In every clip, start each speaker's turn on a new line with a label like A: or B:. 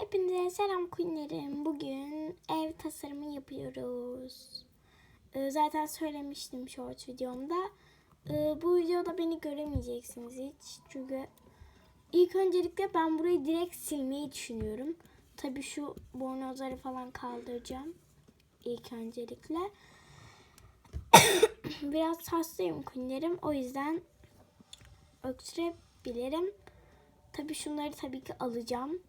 A: Hepinize selam Queenlerim. Bugün ev tasarımı yapıyoruz. Ee, zaten söylemiştim short videomda. Ee, bu videoda beni göremeyeceksiniz hiç. Çünkü ilk öncelikle ben burayı direkt silmeyi düşünüyorum. Tabii şu bornozları falan kaldıracağım. İlk öncelikle. Biraz hastayım Queenlerim. O yüzden öksürebilirim. Tabii şunları tabii ki alacağım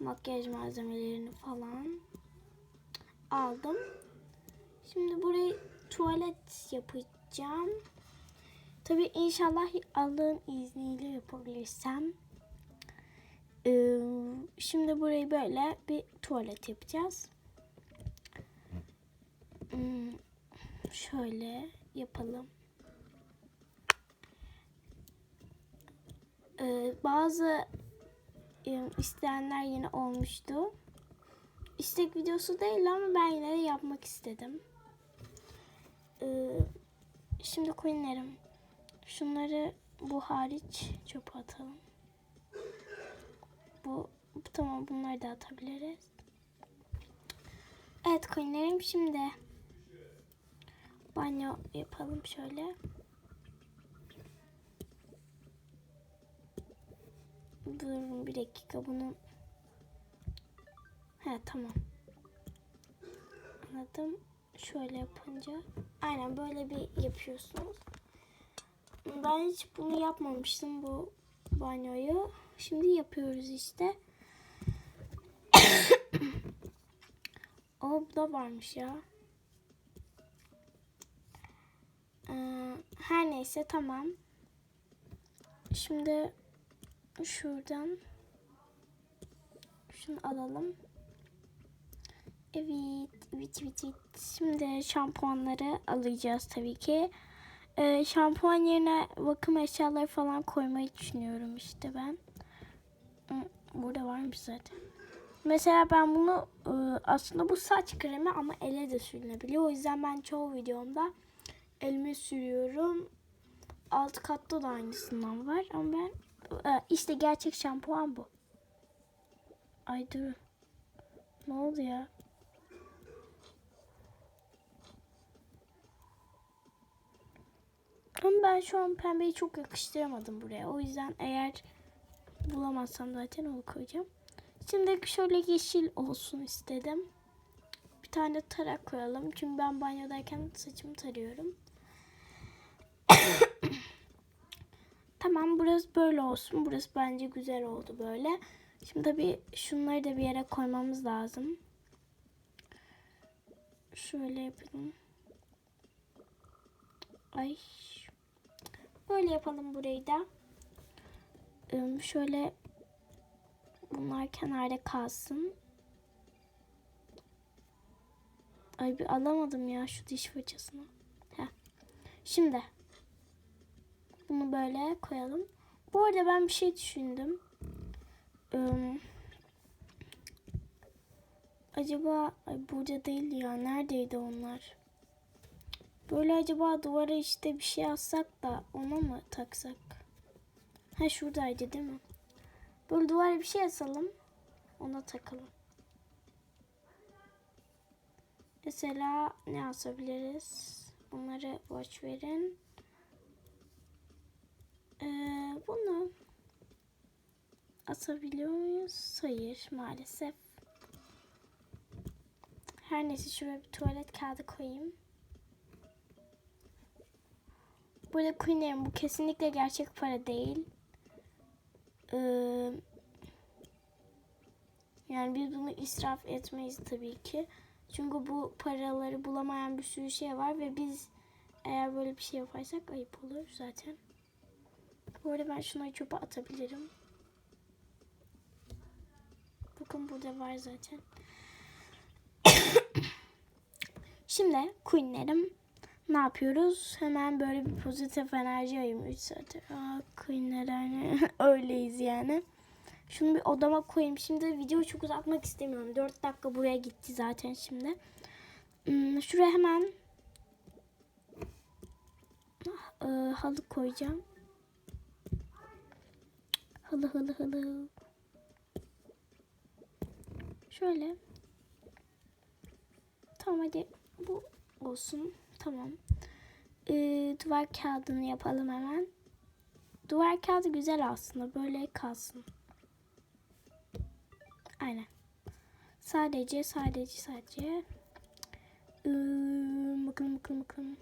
A: makyaj malzemelerini falan aldım. Şimdi burayı tuvalet yapacağım. Tabi inşallah Allah'ın izniyle yapabilirsem. Ee, şimdi burayı böyle bir tuvalet yapacağız. Hmm, şöyle yapalım. Ee, bazı isteyenler yine olmuştu. İstek videosu değil ama ben yine de yapmak istedim. Ee, şimdi coinlerim. Şunları bu hariç çöpe atalım. Bu tamam bunları da atabiliriz. Evet coinlerim şimdi banyo yapalım şöyle. Bir dakika bunu. He tamam. Anladım. Şöyle yapınca. Aynen böyle bir yapıyorsunuz. Ben hiç bunu yapmamıştım bu banyoyu. Şimdi yapıyoruz işte. o da varmış ya. Ee, her neyse tamam. Şimdi şuradan şunu alalım. Evet, evet, evet, evet. Şimdi şampuanları alacağız tabii ki. Ee, şampuan yerine bakım eşyaları falan koymayı düşünüyorum işte ben. Burada varmış zaten. Mesela ben bunu e, aslında bu saç kremi ama ele de sürülebiliyor. O yüzden ben çoğu videomda elime sürüyorum. Alt katta da aynısından var ama ben e, işte gerçek şampuan bu. Ay dur. Ne oldu ya? Ama ben şu an pembeyi çok yakıştıramadım buraya. O yüzden eğer bulamazsam zaten onu koyacağım. Şimdi şöyle yeşil olsun istedim. Bir tane tarak koyalım. Çünkü ben banyodayken saçımı tarıyorum. Tamam burası böyle olsun. Burası bence güzel oldu böyle. Şimdi tabii şunları da bir yere koymamız lazım. Şöyle yapalım. Ay. Böyle yapalım burayı da. Şöyle bunlar kenarda kalsın. Ay bir alamadım ya şu diş fırçasını. Heh. Şimdi bunu böyle koyalım. Bu arada ben bir şey düşündüm. Ee, acaba ay burada değil ya. Neredeydi onlar? Böyle acaba duvara işte bir şey assak da ona mı taksak? Ha şuradaydı değil mi? Böyle duvara bir şey asalım. Ona takalım. Mesela ne asabiliriz? Bunları boş verin. Ee, bunu asabiliyor muyuz? Hayır maalesef. Her neyse şuraya bir tuvalet kağıdı koyayım. Burada Queen'lerin bu kesinlikle gerçek para değil. Ee, yani biz bunu israf etmeyiz tabii ki. Çünkü bu paraları bulamayan bir sürü şey var ve biz eğer böyle bir şey yaparsak ayıp olur zaten. Bu arada ben şunları çöpe atabilirim. Bakın burada var zaten. Şimdi Queen'lerim ne yapıyoruz? Hemen böyle bir pozitif enerji ayım 3 saat. Aa Queen'ler hani öyleyiz yani. Şunu bir odama koyayım. Şimdi videoyu çok uzatmak istemiyorum. 4 dakika buraya gitti zaten şimdi. Hmm, şuraya hemen e, halı koyacağım. Halı halı halı. Şöyle. Tamam hadi bu olsun. Tamam. Ee, duvar kağıdını yapalım hemen. Duvar kağıdı güzel aslında. Böyle kalsın. Aynen. Sadece sadece sadece. Ee, bakalım bakalım bakalım.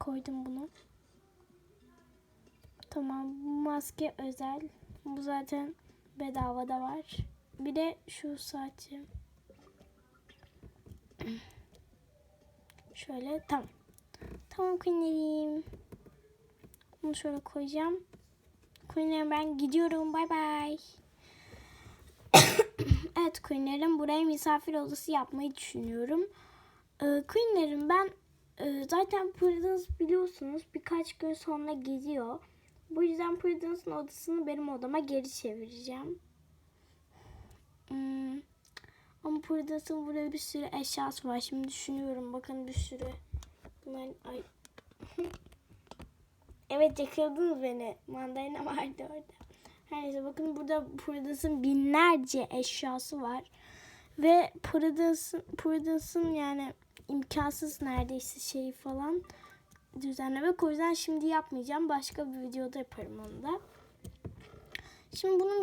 A: Koydum bunu. Tamam bu maske özel. Bu zaten bedava da var. Bir de şu saati. Şöyle tamam. Tamam Queen'lerim. Bunu şöyle koyacağım. Queen'lerim ben gidiyorum. Bay bay. evet Queen'lerim buraya misafir odası yapmayı düşünüyorum. Ee, Queen'lerim ben e, zaten Prudence biliyorsunuz birkaç gün sonra geziyor. Bu yüzden Prudence'ın odasını benim odama geri çevireceğim. Hmm. Ama Prudence'ın burada bir sürü eşyası var. Şimdi düşünüyorum. Bakın bir sürü. Bunlar... Ay. evet yakaladınız beni. Mandalina vardı orada. Her neyse bakın burada Prudence'ın binlerce eşyası var. Ve Prudence'ın Prudence'ın yani imkansız neredeyse şeyi falan düzenlemek. O yüzden şimdi yapmayacağım. Başka bir videoda yaparım onu da. Şimdi bunun